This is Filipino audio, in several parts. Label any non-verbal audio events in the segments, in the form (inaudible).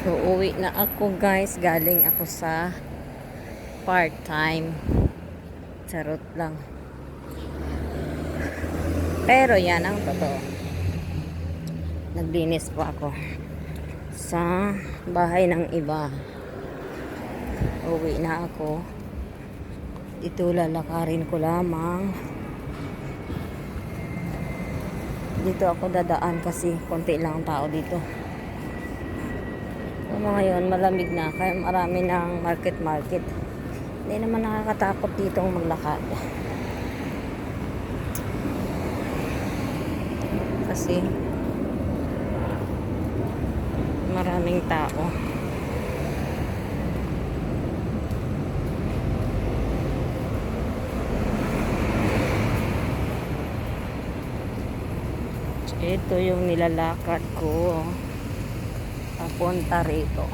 Uuwi na ako guys. Galing ako sa part-time. Charot lang. Pero yan ang totoo. Naglinis po ako sa bahay ng iba. Uwi na ako. Ito lalakarin ko lamang. Dito ako dadaan kasi konti lang ang tao dito. So, ngayon, malamig na. Kaya marami ng market-market. Hindi naman nakakatakot dito maglakad. Kasi maraming tao. Ito yung nilalakad ko papunta rito.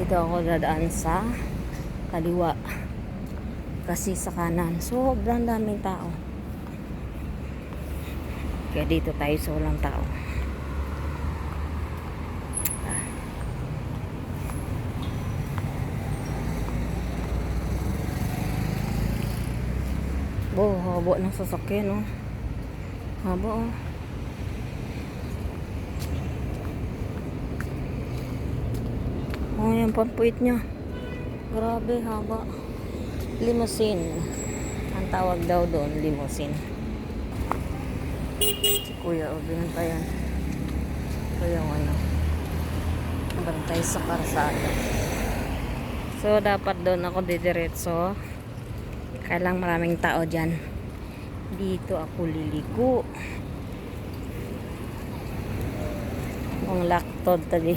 Dito ako dadaan sa kaliwa. Kasi sa kanan, sobrang daming tao. Kaya dito tayo sa walang tao. Haba ng sasakyan, no? Haba, oh. Oh, yan pampuit niya. Grabe, haba. Limousine. Ang tawag daw doon, limousine. Si Kuya, o, binantayan. Ito yung ano. Bantay sa karsada. So, dapat doon ako didiretso. Kaya lang maraming tao dyan. Dito ako liligo. Ang laktod tadi.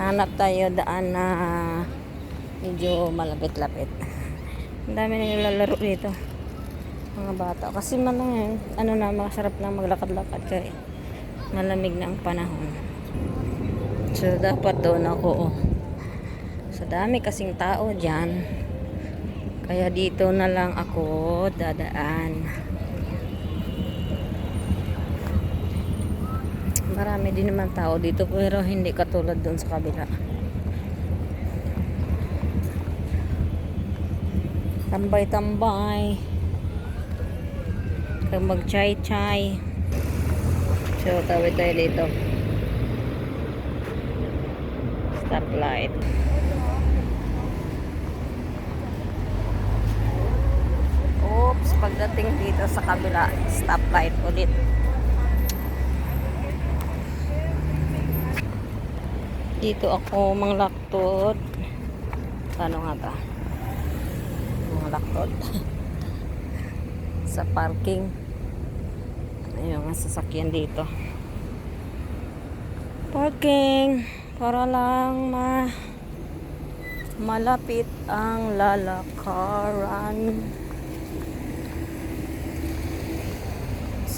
Hanap tayo daan na medyo malapit-lapit. Ang dami na nilalaro dito. Mga bata. Kasi man lang, ano na, masarap na maglakad-lakad kaya malamig na ang panahon. So, dapat doon ako, oh. Sa dami kasing tao dyan. Kaya dito na lang ako dadaan. Marami din naman tao dito pero hindi katulad doon sa kabila. Tambay-tambay. Kaya mag-chai-chai. So, tawid tayo dito. Stoplight. Oops, pagdating dito sa kabila, stoplight ulit. Dito ako manglaktod. Ano nga ba? Manglaktod. (laughs) sa parking. Ayun nga sasakyan dito. Parking. Para lang ma malapit ang lalakaran.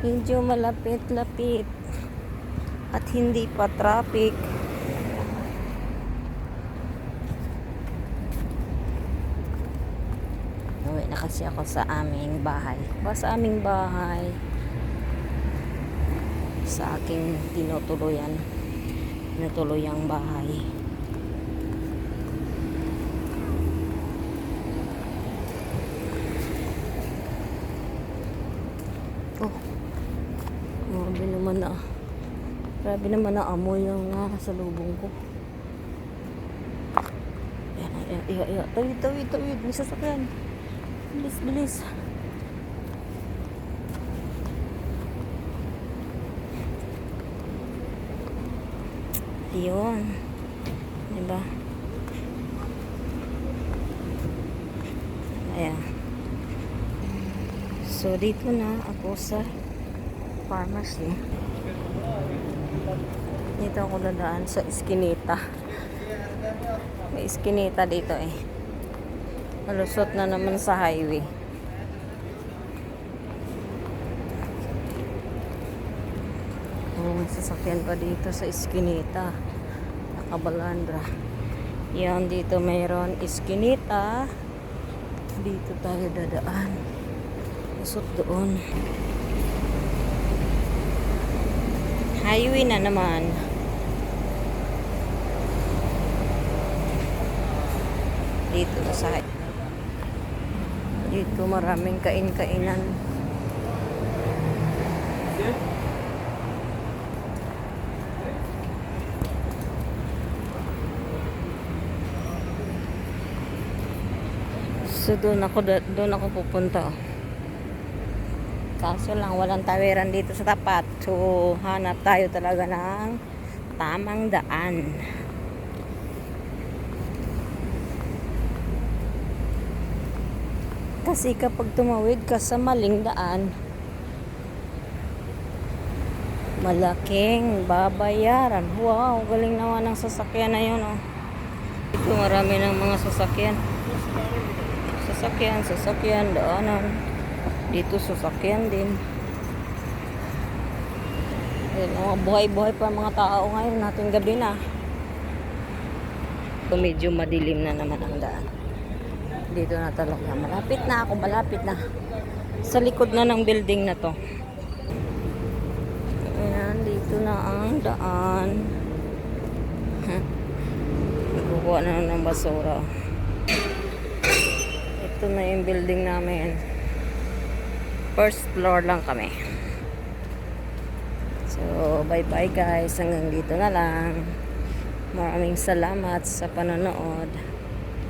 medyo malapit-lapit. At hindi pa traffic. Uwi na kasi ako sa aming bahay. Ba sa aming bahay. Sa aking tinutuluyan. Tinutuluyang bahay Grabe naman na amoy yung uh, sa lubong ko. Ayan, ayan, ayan, ayan. Tawid, tawid, tawid. May sasakyan. Bilis, bilis. Yun. Diba? Ayan. So, dito na ako sa pharmacy. Dito ako dadaan sa Eskinita. May Eskinita dito eh. Malusot na naman sa highway. Oh, may sasakyan pa dito sa Eskinita. Nakabalandra. Yan, dito mayroon Eskinita. Dito tayo dadaan. Usot doon. Highway na naman. Dito sa Dito maraming kain-kainan. So doon ako doon ako pupunta. Kaso lang walang tawiran dito sa tapat. So hanap tayo talaga ng tamang daan. Kasi kapag tumawid ka sa maling daan, malaking babayaran. Wow, galing naman ng sasakyan na yun. Oh. Dito marami ng mga sasakyan. Sasakyan, sasakyan, daanan. Dito sasakyan din. Ayun, mga buhay-buhay pa mga tao ngayon natin gabi na. So, medyo madilim na naman ang daan. Dito na talaga. Malapit na ako, malapit na. Sa likod na ng building na to. Ayan, dito na ang daan. (laughs) Nagkukuha na ng basura. Ito na yung building namin. First floor lang kami. So, bye-bye guys. Hanggang dito na lang. Maraming salamat sa panonood.